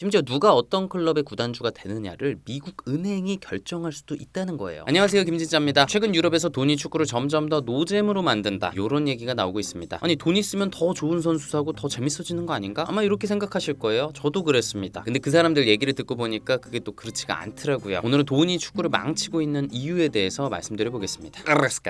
심지어 누가 어떤 클럽의 구단주가 되느냐를 미국 은행이 결정할 수도 있다는 거예요. 안녕하세요 김진짜입니다. 최근 유럽에서 돈이 축구를 점점 더 노잼으로 만든다. 이런 얘기가 나오고 있습니다. 아니 돈 있으면 더 좋은 선수 사고 더 재밌어지는 거 아닌가? 아마 이렇게 생각하실 거예요. 저도 그랬습니다. 근데 그 사람들 얘기를 듣고 보니까 그게 또 그렇지가 않더라고요. 오늘은 돈이 축구를 망치고 있는 이유에 대해서 말씀드려 보겠습니다.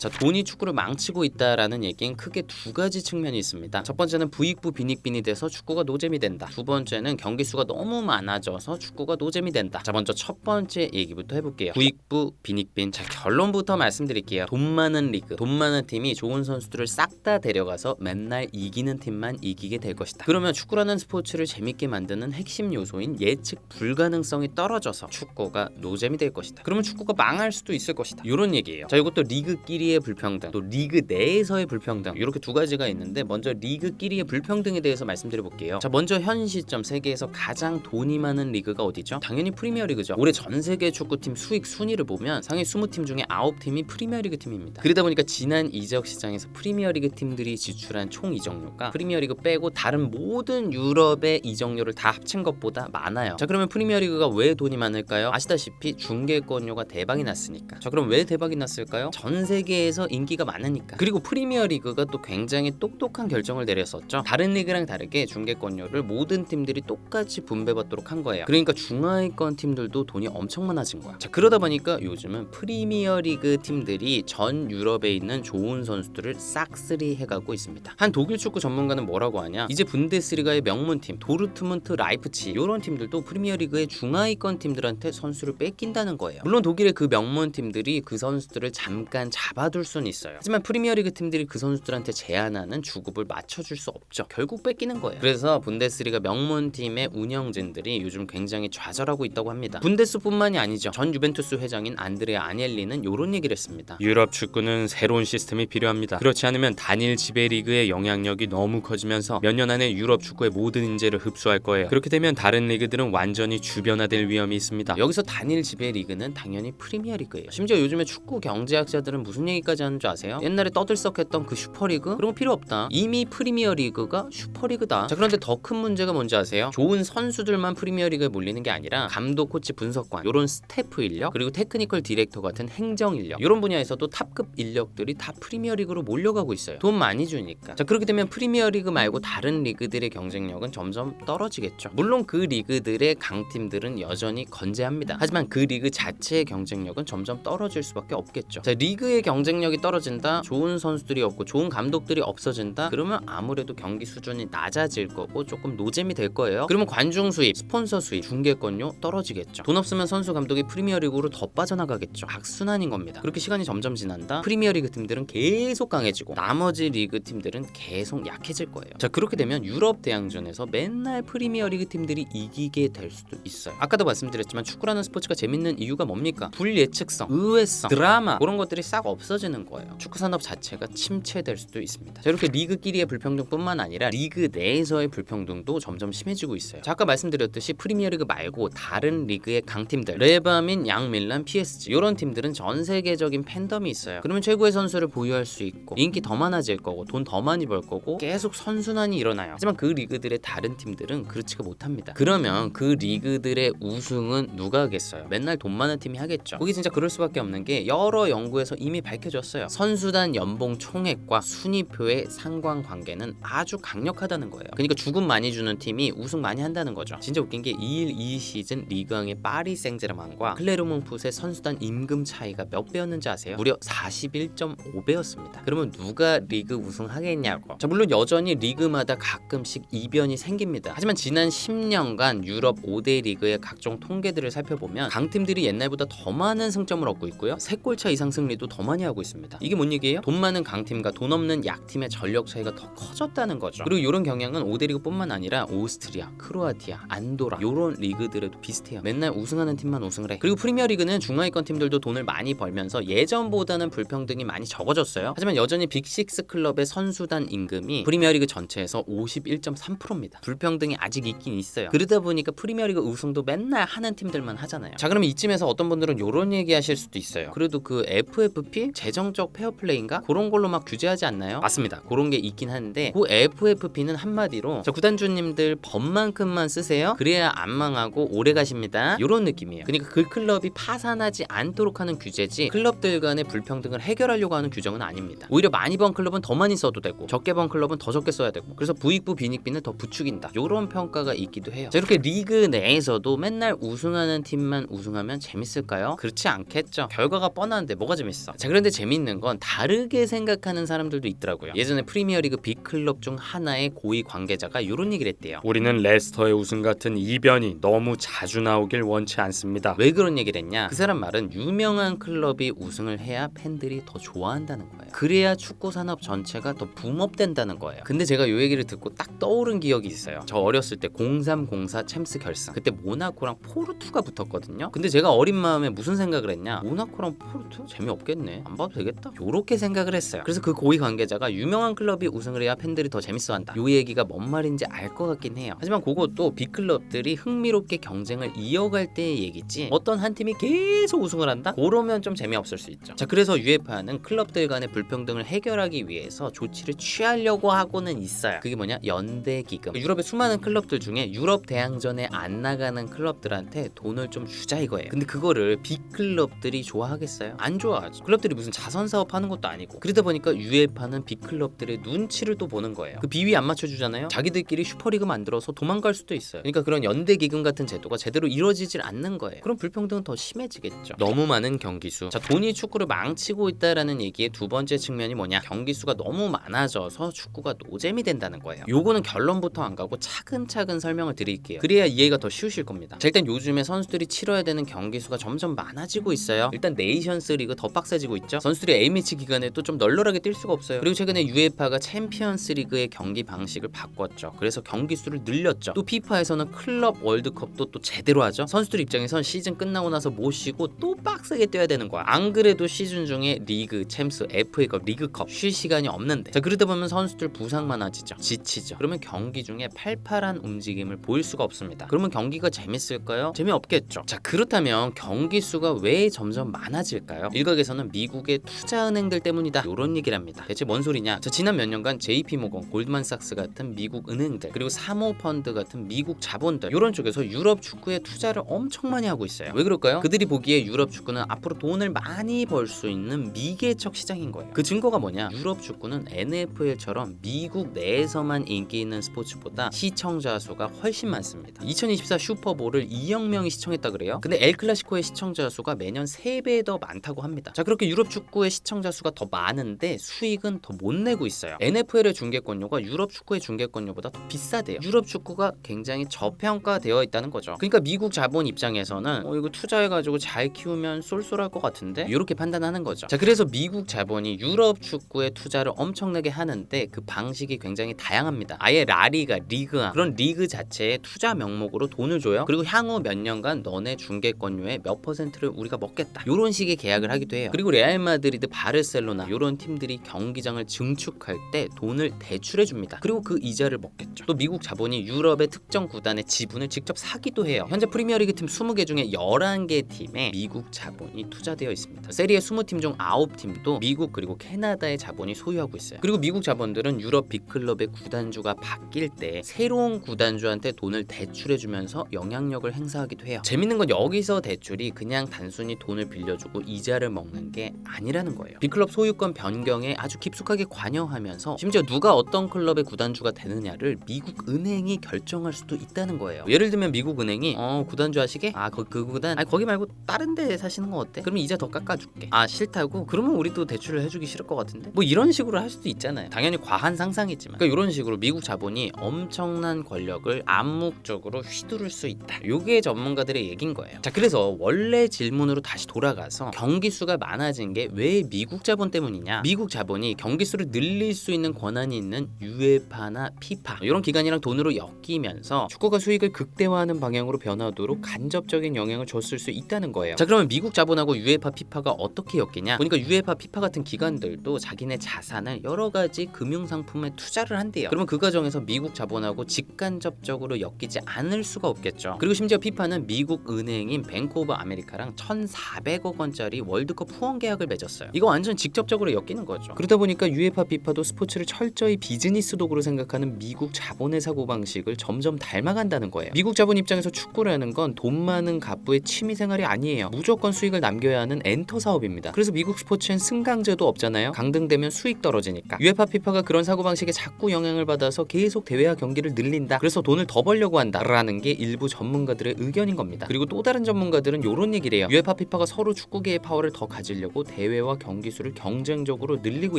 자, 돈이 축구를 망치고 있다라는 얘기는 크게 두 가지 측면이 있습니다. 첫 번째는 부익부 빈익빈이 돼서 축구가 노잼이 된다. 두 번째는 경기 수가 너무 많아져서 축구가 노잼이 된다. 자, 먼저 첫 번째 얘기부터 해볼게요. 부익부 빈익빈. 자, 결론부터 말씀드릴게요. 돈 많은 리그, 돈 많은 팀이 좋은 선수들을 싹 다 데려가서 맨날 이기는 팀만 이기게 될 것이다. 그러면 축구라는 스포츠를 재밌게 만드는 핵심 요소인 예측 불가능성이 떨어져서 축구가 노잼이 될 것이다. 그러면 축구가 망할 수도 있을 것이다. 이런 얘기예요. 자, 이것도 리그끼리의 불평등, 또 리그 내에서의 불평등 이렇게 두 가지가 있는데 먼저 리그끼리의 불평등에 대해서 말씀드려 볼게요. 자, 먼저 현 시점 세계에서 가장 돈이 많은 리그가 어디죠? 당연히 프리미어리그죠. 올해 전 세계 축구팀 수익 순위를 보면 상위 20팀 중에 9팀이 프리미어리그 팀입니다. 그러다 보니까 지난 이적 시장에서 프리미어리그 팀들이 지출한 총 이적료가 프리미어리그 빼고 다른 모든 유럽의 이적료를 다 합친 것보다 많아요. 자, 그러면 프리미어리그가 왜 돈이 많을까요? 아시다시피 중계권료가 대박이 났으니까. 자, 그럼 왜 대박이 났을까요? 전 세계에서 인기가 많으니까. 그리고 프리미어리그가 또 굉장히 똑똑한 결정을 내렸었죠. 다른 리그랑 다르게 중계권료를 모든 팀들이 똑같이 분배 받도록 한 거예요. 그러니까 중하위권 팀들도 돈이 엄청 많아진 거야. 자, 그러다 보니까 요즘은 프리미어리그 팀들이 전 유럽에 있는 좋은 선수들을 싹쓸이 해가고 있습니다. 한 독일 축구 전문가는 뭐라고 하냐? 이제 분데스리가의 명문팀 도르트문트 라이프치 이런 팀들도 프리미어리그의 중하위권 팀들한테 선수를 뺏긴다는 거예요. 물론 독일의 그 명문 팀들이 그 선수들을 잠깐 잡아둘 수는 있어요. 하지만 프리미어리그 팀들이 그 선수들한테 제한하는 주급을 맞춰줄 수 없죠. 결국 뺏기는 거예요. 그래서 분데스리가 명문 팀의 운영진 들이 요즘 굉장히 좌절하고 있다고 합니다. 분데스뿐만이 아니죠. 전 유벤투스 회장인 안드레아 아니엘리는 이런 얘기를 했습니다. 유럽 축구는 새로운 시스템이 필요합니다. 그렇지 않으면 단일 지배 리그의 영향력이 너무 커지면서 몇 년 안에 유럽 축구의 모든 인재를 흡수할 거예요. 그렇게 되면 다른 리그들은 완전히 주변화될 위험이 있습니다. 여기서 단일 지배 리그는 당연히 프리미어 리그예요. 심지어 요즘에 축구 경제학자들은 무슨 얘기까지 하는 줄 아세요? 옛날에 떠들썩했던 그 슈퍼리그 그런 거 필요 없다. 이미 프리미어 리그가 슈퍼리그다. 자 그런데 더 큰 문제가 뭔지 아세요? 좋은 선수들 만 프리미어 리그에 몰리는 게 아니라 감독, 코치, 분석관 이런 스태프 인력 그리고 테크니컬 디렉터 같은 행정 인력 이런 분야에서도 탑급 인력들이 다 프리미어 리그로 몰려가고 있어요. 돈 많이 주니까. 자 그렇게 되면 프리미어 리그 말고 다른 리그들의 경쟁력은 점점 떨어지겠죠. 물론 그 리그들의 강팀들은 여전히 건재합니다. 하지만 그 리그 자체의 경쟁력은 점점 떨어질 수밖에 없겠죠. 자 리그의 경쟁력이 떨어진다. 좋은 선수들이 없고 좋은 감독들이 없어진다. 그러면 아무래도 경기 수준이 낮아질 거고 조금 노잼이 될 거예요. 그러면 관중 수입, 스폰서 수입, 중계권료 떨어지겠죠. 돈 없으면 선수 감독이 프리미어리그로 더 빠져나가겠죠. 악순환인 겁니다. 그렇게 시간이 점점 지난다. 프리미어리그 팀들은 계속 강해지고 나머지 리그 팀들은 계속 약해질 거예요. 자 그렇게 되면 유럽 대항전에서 맨날 프리미어리그 팀들이 이기게 될 수도 있어요. 아까도 말씀드렸지만 축구라는 스포츠가 재밌는 이유가 뭡니까? 불예측성, 의외성, 드라마 그런 것들이 싹 없어지는 거예요. 축구 산업 자체가 침체될 수도 있습니다. 자 이렇게 리그끼리의 불평등뿐만 아니라 리그 내에서의 불평등도 점점 심해지고 있어요. 자 아까 말씀 드렸듯이 프리미어리그 말고 다른 리그의 강팀들 레바민, 양밀란, PSG 이런 팀들은 전 세계적인 팬덤이 있어요. 그러면 최고의 선수를 보유할 수 있고 인기 더 많아질 거고 돈 더 많이 벌 거고 계속 선순환이 일어나요. 하지만 그 리그들의 다른 팀들은 그렇지가 못합니다. 그러면 그 리그들의 우승은 누가 하겠어요? 맨날 돈 많은 팀이 하겠죠. 그게 진짜 그럴 수밖에 없는 게 여러 연구에서 이미 밝혀졌어요. 선수단 연봉 총액과 순위표의 상관관계는 아주 강력하다는 거예요. 그러니까 주급 많이 주는 팀이 우승 많이 한다는 거죠. 진짜 웃긴 게 2일 2 시즌 리그왕의 파리 생제르맹과 클레르몽풋의 선수단 임금 차이가 몇 배였는지 아세요? 무려 41.5배였습니다. 그러면 누가 리그 우승하겠냐고. 자 물론 여전히 리그마다 가끔씩 이변이 생깁니다. 하지만 지난 10년간 유럽 5대 리그의 각종 통계들을 살펴보면 강팀들이 옛날보다 더 많은 승점을 얻고 있고요. 3골차 이상 승리도 더 많이 하고 있습니다. 이게 뭔 얘기예요? 돈 많은 강팀과 돈 없는 약팀의 전력 차이가 더 커졌다는 거죠. 그리고 이런 경향은 5대 리그뿐만 아니라 오스트리아, 크로아티아, 안도라 이런 리그들에도 비슷해요. 맨날 우승하는 팀만 우승을 해. 그리고 프리미어 리그는 중하위권 팀들도 돈을 많이 벌면서 예전보다는 불평등이 많이 적어졌어요. 하지만 여전히 빅식스 클럽의 선수단 임금이 프리미어리그 전체에서 51.3%입니다. 불평등이 아직 있긴 있어요. 그러다 보니까 프리미어리그 우승도 맨날 하는 팀들만 하잖아요. 자 그러면 이쯤에서 어떤 분들은 이런 얘기 하실 수도 있어요. 그래도 그 FFP 재정적 페어플레이인가 그런 걸로 막 규제하지 않나요? 맞습니다. 그런 게 있긴 한데 그 FFP는 한마디로 자 구단주님들 법만큼만 쓰세요. 해주세요. 그래야 안 망하고 오래 가십니다. 이런 느낌이에요. 그러니까 그 클럽이 파산하지 않도록 하는 규제지 클럽들 간의 불평등을 해결하려고 하는 규정은 아닙니다. 오히려 많이 번 클럽은 더 많이 써도 되고 적게 번 클럽은 더 적게 써야 되고 그래서 부익부 빈익빈을 더 부추긴다. 이런 평가가 있기도 해요. 자, 이렇게 리그 내에서도 맨날 우승하는 팀만 우승하면 재밌을까요? 그렇지 않겠죠. 결과가 뻔한데 뭐가 재밌어? 자 그런데 재밌는 건 다르게 생각하는 사람들도 있더라고요. 예전에 프리미어리그 빅클럽 중 하나의 고위 관계자가 이런 얘기를 했대요. 우리는 레스터의 우승 같은 이변이 너무 자주 나오길 원치 않습니다. 왜 그런 얘기를 했냐? 그 사람 말은 유명한 클럽이 우승을 해야 팬들이 더 좋아한다는 거예요. 그래야 축구 산업 전체가 더 붐업된다는 거예요. 근데 제가 이 얘기를 듣고 딱 떠오른 기억이 있어요. 저 어렸을 때 0304 챔스 결승. 그때 모나코랑 포르투가 붙었거든요. 근데 제가 어린 마음에 무슨 생각을 했냐? 모나코랑 포르투 재미없겠네. 안 봐도 되겠다. 요렇게 생각을 했어요. 그래서 그 고위 관계자가 유명한 클럽이 우승을 해야 팬들이 더 재밌어한다. 요 얘기가 뭔 말인지 알 것 같긴 해요. 하지만 그것도 빅 클럽들이 흥미롭게 경쟁을 이어갈 때의 얘기지. 어떤 한 팀이 계속 우승을 한다? 그러면 좀 재미없을 수 있죠. 자, 그래서 UEFA는 클럽들 간의 불평등을 해결하기 위해서 조치를 취하려고 하고는 있어요. 그게 뭐냐? 연대 기금. 유럽의 수많은 클럽들 중에 유럽 대항전에 안 나가는 클럽들한테 돈을 좀 주자 이거예요. 근데 그거를 빅클럽들이 좋아하겠어요? 안 좋아하죠. 클럽들이 무슨 자선 사업 하는 것도 아니고. 그러다 보니까 UEFA는 빅클럽들의 눈치를 또 보는 거예요. 그 비위 안 맞춰 주잖아요. 자기들끼리 슈퍼리그 만들어서 도망갈 수도 있어요. 그러니까 그런 연대 기금 같은 제도가 제대로 이루어지질 않는 거예요. 그럼 불평등은 더 심해지겠죠. 너무 많은 경기 수. 자, 돈이 축구를 망치고 있다라는 얘기의 두 번째 측면이 뭐냐? 경기 수가 너무 많아져서 축구가 노잼이 된다는 거예요. 요거는 결론부터 안 가고 차근차근 설명을 드릴게요. 그래야 이해가 더 쉬우실 겁니다. 자, 일단 요즘에 선수들이 치러야 되는 경기 수가 점점 많아지고 있어요. 일단 네이션스 리그 더 빡세지고 있죠. 선수들이 A매치 기간에 또 좀 널널하게 뛸 수가 없어요. 그리고 최근에 UEFA가 챔피언스 리그의 경기 방식을 바꿨죠. 그래서 경기 수를 늘렸죠. 또 피파에서는 클럽 월드컵도 또 제대로 하죠. 선수들 입장에선 시즌 끝나고 나서 못 쉬고 또 빡세게 뛰어야 되는 거야. 안 그래도 시즌 중에 리그, 챔스, FA컵, 리그컵 쉴 시간이 없는데. 자 그러다 보면 선수들 부상 많아지죠. 지치죠. 그러면 경기 중에 팔팔한 움직임을 보일 수가 없습니다. 그러면 경기가 재밌을까요? 재미없겠죠. 자 그렇다면 경기 수가 왜 점점 많아질까요? 일각에서는 미국의 투자 은행들 때문이다. 이런 얘기를 합니다. 대체 뭔 소리냐? 자 지난 몇 년간 JP모건, 골드만삭스 같은 미국 은행들 그리고 사모펀드 같은 미국 자본들 이런 쪽에서 유럽 축구에 투자를 엄청 많이 하고 있어요. 왜 그럴까요? 그들이 보기에 유럽 축구는 앞으로 돈을 많이 벌 수 있는 미개척 시장인 거예요. 그 증거가 뭐냐? 유럽 축구는 NFL처럼 미국 내에서만 인기 있는 스포츠보다 시청자 수가 훨씬 많습니다. 2024 슈퍼볼을 2억 명이 시청했다 그래요. 근데 엘 클라시코의 시청자 수가 매년 3배 더 많다고 합니다. 자, 그렇게 유럽 축구의 시청자 수가 더 많은데 수익은 더 못 내고 있어요. NFL의 중계권료가 유럽 축구의 중계권료보다 더 비싸대요. 유럽 축구가 굉장히 저평가되어 있다는 거죠. 그러니까 미국 자본 입장에서는 어, 이거 투자해가지고 잘 키우면 쏠쏠할 것 같은데 이렇게 판단하는 거죠. 자, 그래서 미국 자본이 유럽 축구에 투자를 엄청나게 하는데 그 방식이 굉장히 다양합니다. 아예 라리가 리그아 그런 리그 자체에 투자 명목으로 돈을 줘요. 그리고 향후 몇 년간 너네 중계권료의 몇 퍼센트를 우리가 먹겠다. 이런 식의 계약을 하기도 해요. 그리고 레알 마드리드, 바르셀로나 이런 팀들이 경기장을 증축할 때 돈을 대출해 줍니다. 그리고 그 이자를 먹겠죠. 또 미국 자본이 유럽의 특정 구단의 지분을 직접 사기도 해요. 현재 프리미어리그 팀 20개 중에 11개 팀에 미국 자본이 투자되어 있습니다. 세리에 20팀 중 9팀도 미국 그리고 캐나다의 자본이 소유하고 있어요. 그리고 미국 자본들은 유럽 빅클럽의 구단주가 바뀔 때 새로운 구단주한테 돈을 대출해 주면서 영향력을 행사하기도 해요. 재밌는 건 여기서 대출이 그냥 단순히 돈을 빌려주고 이자를 먹는 게 아니라는 거예요. 빅클럽 소유권 변경에 아주 깊숙하게 관여하면서 심지어 누가 어떤 클럽의 구단주가 되느냐를 미국 은행이 결정할 수도 있다는 거예요. 예를 들면 미국 은행이 어 구단주 하시게 아그그 구단 아니 거기 말고 다른 데 사시는 거 어때? 그러면 이자 더 깎아줄게. 아 싫다고? 그러면 우리도 대출을 해주기 싫을 것 같은데 뭐 이런 식으로 할 수도 있잖아요. 당연히 과한 상상이지만 그러니까 이런 식으로 미국 자본이 엄청난 권력을 암묵적으로 휘두를 수 있다. 요게 전문가들의 얘긴 거예요. 자 그래서 원래 질문으로 다시 돌아가서 경기 수가 많아진 게 왜 미국 자본 때문이냐? 미국 자본이 경기 수를 늘릴 수 있는 권한이 있는 유에파나 피파 이런 기관이랑 돈으로 엮이면서 축구가 수익을 극대화하는 방향으로 변화하도록 간접적인 영향을 줬을 수 있다는 거예요. 자 그러면 미국 자본하고 유에파 피파가 어떻게 엮이냐? 보니까 유에파 피파 같은 기관들도 자기네 자산을 여러 가지 금융 상품에 투자를 한대요. 그러면 그 과정에서 미국 자본하고 직간접적으로 엮이지 않을 수가 없겠죠. 그리고 심지어 피파는 미국 은행인 뱅크 오브 아메리카랑 1,400억 원짜리 월드컵 후원 계약을 맺었어요. 이거 완전 직접적으로 엮이는 거죠. 그러다 보니까 유에파 피파도 스포츠를 철저히 비즈니스 도구로 생각하는 미국 자본의 사고 방식을 점점 닮아 닮아간다는 거예요. 미국 자본 입장에서 축구라는 건 돈 많은 갑부의 취미 생활이 아니에요. 무조건 수익을 남겨야 하는 엔터 사업입니다. 그래서 미국 스포츠엔 승강제도 없잖아요. 강등되면 수익 떨어지니까. UEFA, 피파가 그런 사고 방식에 자꾸 영향을 받아서 계속 대회와 경기를 늘린다. 그래서 돈을 더 벌려고 한다라는 게 일부 전문가들의 의견인 겁니다. 그리고 또 다른 전문가들은 이런 얘기를 해요. UEFA, 피파가 서로 축구계의 파워를 더 가지려고 대회와 경기 수를 경쟁적으로 늘리고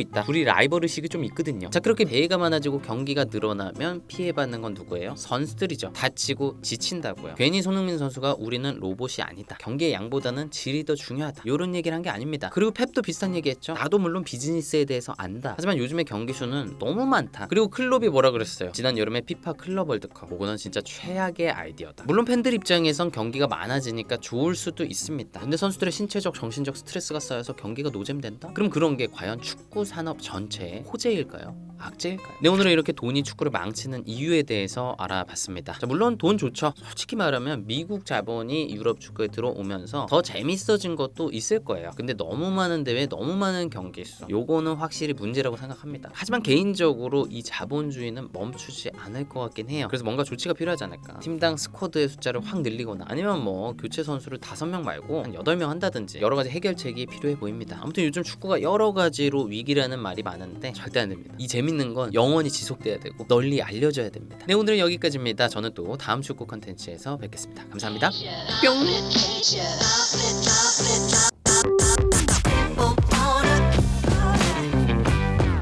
있다. 둘이 라이벌 의식이 좀 있거든요. 자 그렇게 대회가 많아지고 경기가 늘어나면 피해받는 건 누구예요? 선수들이 죠. 다치고 지친다고요. 괜히 손흥민 선수가 우리는 로봇이 아니다. 경기의 양보다는 질이 더 중요하다. 이런 얘기를 한 게 아닙니다. 그리고 펩도 비슷한 얘기했죠. 나도 물론 비즈니스에 대해서 안다. 하지만 요즘에 경기 수는 너무 많다. 그리고 클럽이 뭐라 그랬어요? 지난 여름에 피파 클럽 월드컵. 그거는 진짜 최악의 아이디어다. 물론 팬들 입장에선 경기가 많아지니까 좋을 수도 있습니다. 근데 선수들의 신체적, 정신적 스트레스가 쌓여서 경기가 노잼된다? 그럼 그런 게 과연 축구 산업 전체의 호재일까요? 악재일까요? 네 오늘은 이렇게 돈이 축구를 망치는 이유에 대해서 알아봤습니다. 자, 물론 돈 좋죠. 솔직히 말하면 미국 자본이 유럽 축구에 들어오면서 더 재밌어진 것도 있을 거예요. 근데 너무 많은 대회, 너무 많은 경기 수, 요거는 확실히 문제라고 생각합니다. 하지만 개인적으로 이 자본주의는 멈추지 않을 것 같긴 해요. 그래서 뭔가 조치가 필요하지 않을까. 팀당 스쿼드의 숫자를 확 늘리거나 아니면 뭐 교체 선수를 다섯 명 말고 한 여덟 명 한다든지 여러 가지 해결책이 필요해 보입니다. 아무튼 요즘 축구가 여러 가지로 위기라는 말이 많은데 절대 안 됩니다. 이 재밌는 건 영원히 지속돼야 되고 널리 알려져야 됩니다. 네 오늘은 여기까지입니 다. 저는 또 다음 축구 컨텐츠에서 뵙겠습니다. 감사합니다. 뿅.